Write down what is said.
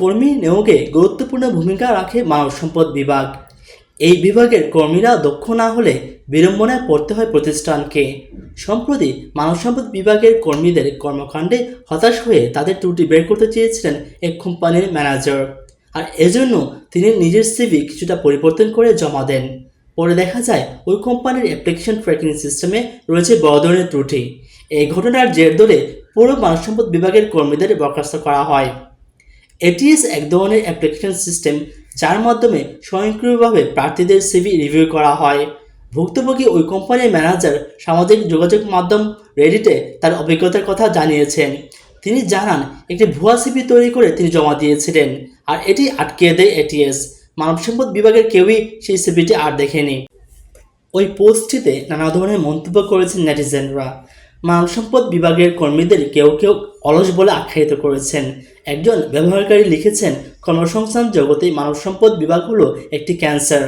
কর্মী নিয়োগে গুরুত্বপূর্ণ ভূমিকা রাখে মানব সম্পদ বিভাগ। এই বিভাগের কর্মীরা দক্ষ না হলে বিড়ম্বনায় পড়তে হয় প্রতিষ্ঠানকে। সম্প্রতি মানব সম্পদ বিভাগের কর্মীদের কর্মকাণ্ডে হতাশ হয়ে তাদের ত্রুটি বের করতে চেয়েছিলেন এক কোম্পানির ম্যানেজার। আর এজন্য তিনি নিজের সিভি কিছুটা পরিবর্তন করে জমা দেন। পরে দেখা যায়, ওই কোম্পানির অ্যাপ্লিকেশন ট্র্যাকিং সিস্টেমে রয়েছে বড় ধরনের ত্রুটি। এই ঘটনার জের ধরে পুরো মানব সম্পদ বিভাগের কর্মীদের বরখাস্ত করা হয়। এটিএস এক ধরনের অ্যাপ্লিকেশন সিস্টেম যার মাধ্যমে স্বয়ংক্রিয়ভাবে প্রার্থীদের সিভি রিভিউ করা হয়। ভুক্তভোগী ওই কোম্পানির ম্যানেজার সামাজিক যোগাযোগ মাধ্যম রেডিটে তার অভিজ্ঞতার কথা জানিয়েছেন। তিনি জানান, একটি ভুয়া সিভি তৈরি করে তিনি জমা দিয়েছিলেন, আর এটি আটকে দেয় এটিএস মানব সম্পদ বিভাগের কেউই সেই সিভিটি আর দেখেনি। ওই পোস্টটিতে নানা ধরনের মন্তব্য করেছেন নেটিজেনরা। মানব সম্পদ বিভাগের কর্মীদের কেউ কেউ অলস বলে আখ্যায়িত করেছেন। একজন ব্যবহারকারী লিখেছেন, কর্মসংস্থান জগতে মানব সম্পদ বিভাগ হলো একটি ক্যান্সার।